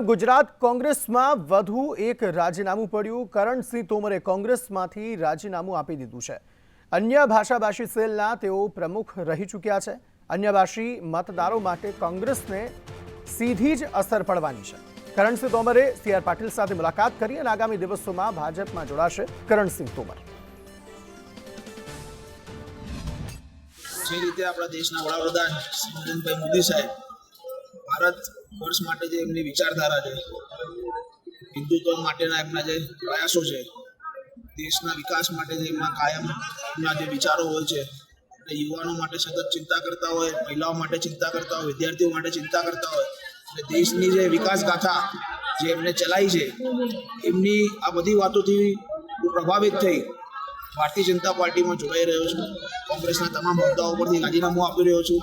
ગુજરાત કોંગ્રેસમાં વધુ એક રાજીનામું પડ્યું. કરણસિંહ તોમરે કોંગ્રેસમાંથી રાજીનામું આપી દીધું છે. અન્ય ભાષાભાષી સેલના તેઓ પ્રમુખ રહી ચૂક્યા છે. અન્ય ભાષી મતદારો માટે કોંગ્રેસને સીધી જ અસર પડવાની છે. કરણસિંહ તોમરે સી પાટીલ સાથે મુલાકાત કરી અને આગામી દિવસોમાં ભાજપમાં જોડાશે કરણસિંહ તોમર. જે રીતે આપણા દેશના વડાપ્રધાન નરેન્દ્રભાઈ મોદી સાહેબ ભારત વર્ષ માટે જે એમની વિચારધારા છે, હિન્દુત્વ માટેના એમના જે પ્રયાસો છે, દેશના વિકાસ માટે જે એમના કાયમ એમના જે વિચારો હોય છે એટલે યુવાનો માટે સતત ચિંતા કરતા હોય, મહિલાઓ માટે ચિંતા કરતા હોય, વિદ્યાર્થીઓ માટે ચિંતા કરતા હોય એટલે દેશની જે વિકાસ ગાથા જે એમને ચલાવી છે, એમની આ બધી વાતોથી હું પ્રભાવિત થઈ. ભારતીય જનતા પાર્ટીમાં જોડાઈ રહ્યો છું, કોંગ્રેસના તમામ હોદ્દાઓ પરથી રાજીનામું આપી રહ્યો છું.